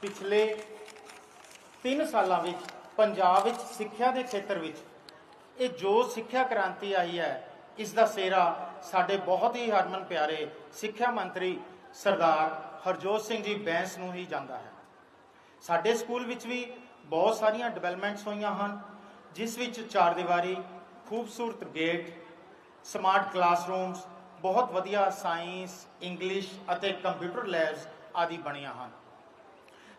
ਪਿਛਲੇ 3 ਸਾਲਾਂ ਵਿੱਚ, ਪੰਜਾਬ ਵਿੱਚ, ਸਿੱਖਿਆ ਦੇ ਖੇਤਰ ਵਿੱਚ, ਇਹ ਜੋ ਸਿੱਖਿਆ ਕ੍ਰਾਂਤੀ ਆਈ ਹੈ ਇਸ ਦਾ ਸਿਹਰਾ ਸਾਡੇ ਬਹੁਤ ਹੀ ਹਰਮਨ ਪਿਆਰੇ ਸਿੱਖਿਆ ਮੰਤਰੀ ਸਰਦਾਰ ਹਰਜੋਤ ਸਿੰਘ ਜੀ ਬੈਂਸ ਨੂੰ ਹੀ ਜਾਂਦਾ ਹੈ। ਸਾਡੇ ਸਕੂਲ ਵਿੱਚ ਵੀ ਬਹੁਤ ਸਾਰੀਆਂ ਡਿਵੈਲਪਮੈਂਟਸ ਹੋਈਆਂ ਹਨ, ਜਿਸ ਵਿੱਚ ਚਾਰ ਦੀਵਾਰੀ, ਖੂਬਸੂਰਤ ਗੇਟ ਸਮਾਰਟ ਕਲਾਸਰੂਮਸ, ਬਹੁਤ ਵਧੀਆ ਸਾਇੰਸ, ਇੰਗਲਿਸ਼ ਅਤੇ ਕੰਪਿਊਟਰ ਲੈਬਸ ਆਦਿ ਬਣੀਆਂ ਹਨ।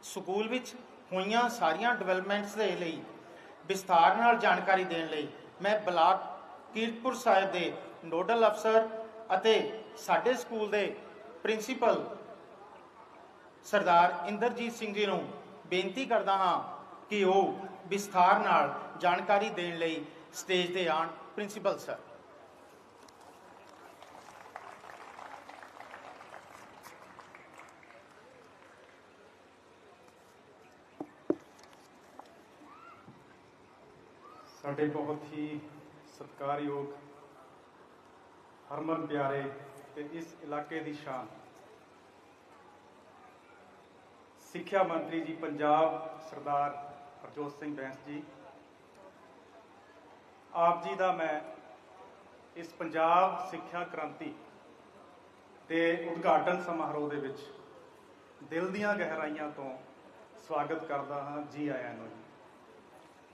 ਸਕੂਲ ਵਿੱਚ ਹੋਈਆਂ ਸਾਰੀਆਂ ਡਿਵੈਲਪਮੈਂਟਸ ਦੇ ਲਈ ਵਿਸਥਾਰ ਨਾਲ ਜਾਣਕਾਰੀ ਦੇਣ ਲਈ ਮੈਂ ਬਲਾਕ ਕੀਰਤਪੁਰ ਸਾਹਿਬ ਦੇ ਨੋਡਲ ਅਫਸਰ ਅਤੇ ਸਾਡੇ ਸਕੂਲ ਦੇ ਪ੍ਰਿੰਸੀਪਲ ਸਰਦਾਰ ਇੰਦਰਜੀਤ ਸਿੰਘ ਜੀ ਨੂੰ ਬੇਨਤੀ ਕਰਦਾ ਹਾਂ ਕਿ ਉਹ ਵਿਸਥਾਰ ਨਾਲ ਜਾਣਕਾਰੀ ਦੇਣ ਲਈ ਸਟੇਜ ਤੇ ਆਣ ਪ੍ਰਿੰਸੀਪਲ ਸਰ। ਸਾਡੇ ਬਹੁਤ ਹੀ ਸਤਿਕਾਰਯੋਗ, ਹਰਮਨ ਪਿਆਰੇ ਤੇ ਇਸ ਇਲਾਕੇ ਦੀ ਸ਼ਾਨ। ਸਿੱਖਿਆ ਮੰਤਰੀ ਜੀ ਪੰਜਾਬ ਸਰਦਾਰ ਹਰਜੋਤ ਸਿੰਘ ਬੈਂਸ ਜੀ, ਆਪ ਜੀ ਦਾ ਮੈਂ ਇਸ ਪੰਜਾਬ ਸਿੱਖਿਆ ਕ੍ਰਾਂਤੀ ਦੇ ਉਦਘਾਟਨ ਸਮਾਰੋਹ ਦੇ ਵਿੱਚ ਦਿਲ ਦੀਆਂ ਗਹਿਰਾਈਆਂ ਤੋਂ ਸਵਾਗਤ ਕਰਦਾ ਹਾਂ ਜੀ ਆਇਆਂ ਨੂੰ।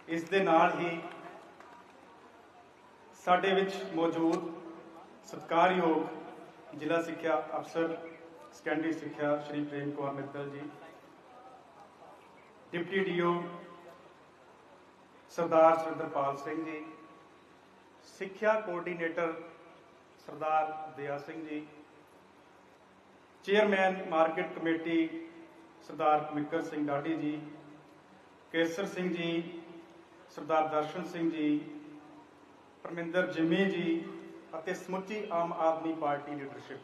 ਇਸ ਦੇ ਨਾਲ ਹੀ ਸਾਡੇ ਵਿੱਚ ਮੌਜੂਦ ਸਤਿਕਾਰਯੋਗ ਜ਼ਿਲ੍ਹਾ ਸਿੱਖਿਆ ਅਫਸਰ ਸੈਕੰਡਰੀ ਸਿੱਖਿਆ ਸ਼੍ਰੀ ਪ੍ਰੇਮ ਕੁਮਾਰ ਮਿੱਤਲ ਜੀ, ਡਿਪਟੀ ਡੀਓ ਸਰਦਾਰ ਸੁਰਿੰਦਰਪਾਲ ਸਿੰਘ ਜੀ, ਸਿੱਖਿਆ coordinator Sardar Daya Singh ji, chairman market committee Sardar Mikkar Singh Dadhi ji, Kesar Singh ji, ਸਰਦਾਰ ਦਰਸ਼ਨ ਸਿੰਘ ਜੀ ਪਰਮਿੰਦਰ ਜਿਮੀ ਜੀ ਅਤੇ ਸਮੁੱਚੀ ਆਮ ਆਦਮੀ ਪਾਰਟੀ ਲੀਡਰਸ਼ਿਪ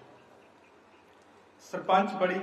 ਸਰਪੰਚ ਬੜੀ